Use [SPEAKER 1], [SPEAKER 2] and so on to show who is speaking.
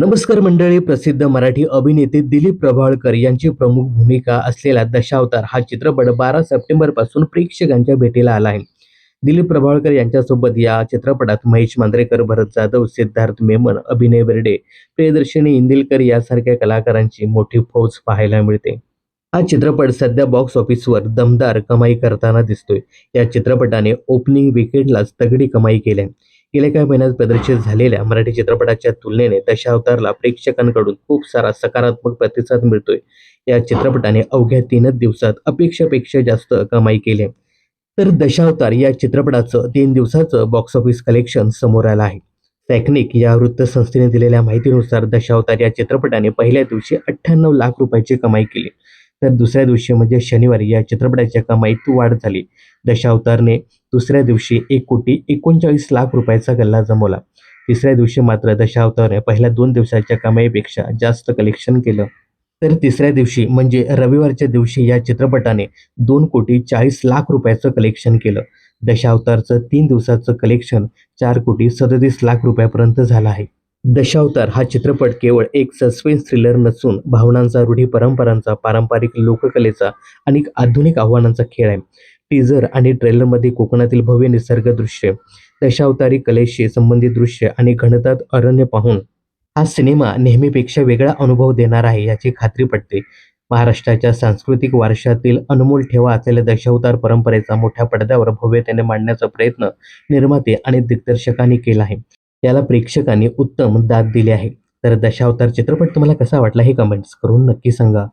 [SPEAKER 1] नमस्कार मंडळी प्रसिद्ध मराठी अभिनेते दिलीप प्रभाळकर यांची प्रमुख भूमिका असलेला दशावतार हा चित्रपट बारा सप्टेंबरपासून प्रेक्षकांच्या भेटीला आला आहे. दिलीप प्रभाळकर यांच्यासोबत या चित्रपटात महेश मांद्रेकर भरत जाधव सिद्धार्थ मेमन अभिनय बेर्डे प्रियदर्शनी इंदिलकर यासारख्या कलाकारांची मोठी फौज पाहायला मिळते. हा चित्रपट सध्या बॉक्स ऑफिसवर दमदार कमाई करताना दिसतोय. या चित्रपटाने ओपनिंग विकेंडलाच तगडी कमाई केली गेल्या काही महिन्यात प्रदर्शित झालेल्या मराठी चित्रपटाच्या तुलनेने दशावतारला प्रेक्षकांकडून खूप सारा सकारात्मक प्रतिसाद मिळतोय. या चित्रपटाने अवघ्या तीनच दिवसात अपेक्षेपेक्षा जास्त कमाई केली तर दशावतार या चित्रपटाचं तीन दिवसाचं बॉक्स ऑफिस कलेक्शन समोर आलं आहे. टेक्निक या वृत्तसंस्थेने दिलेल्या माहितीनुसार दशावतार या चित्रपटाने पहिल्या दिवशी अठ्ठ्याण्णव लाख रुपयाची कमाई केली. तर दुसऱ्या दिवशी म्हणजे शनिवारी या चित्रपटाच्या कमाईत वाढ झाली. दशावतारने दुसऱ्या दिवशी एक कोटी एकोणचाळीस लाख रुपयाचा गल्ला जमवला. तिसऱ्या दिवशी मात्र दशावतारने पहिल्या दोन दिवसाच्या कमाईपेक्षा जास्त कलेक्शन केलं. तर तिसऱ्या दिवशी म्हणजे रविवारच्या दिवशी या चित्रपटाने दोन कोटी चाळीस लाख रुपयाचं कलेक्शन केलं. दशावतारचं तीन दिवसाचं कलेक्शन चार कोटी सदतीस लाख रुपयापर्यंत झालं आहे. दशावतार हा चित्रपट केवळ एक सस्पेन्स थ्रिलर नसून भावनांचा रूढी परंपरांचा पारंपरिक लोककलेचा आणि आधुनिक आव्हानांचा खेळ आहे. टीझर आणि ट्रेलरमध्ये कोकणातील भव्य निसर्ग दृश्य दशावतारी कलेशी संबंधित दृश्य आणि घनतात अरण्य पाहून हा सिनेमा नेहमीपेक्षा वेगळा अनुभव देणार आहे याची खात्री पटते. महाराष्ट्राच्या सांस्कृतिक वारशातील अनमोल ठेवा असलेल्या दशावतार परंपरेचा मोठ्या पडद्यावर भव्यतेने मांडण्याचा प्रयत्न निर्माते आणि दिग्दर्शकांनी केला आहे. याला प्रेक्षकांनी उत्तम दाद दिली आहे. तर दशावतार चित्रपट तुम्हाला कसा वाटला हे कमेंट्स करून नक्की सांगा.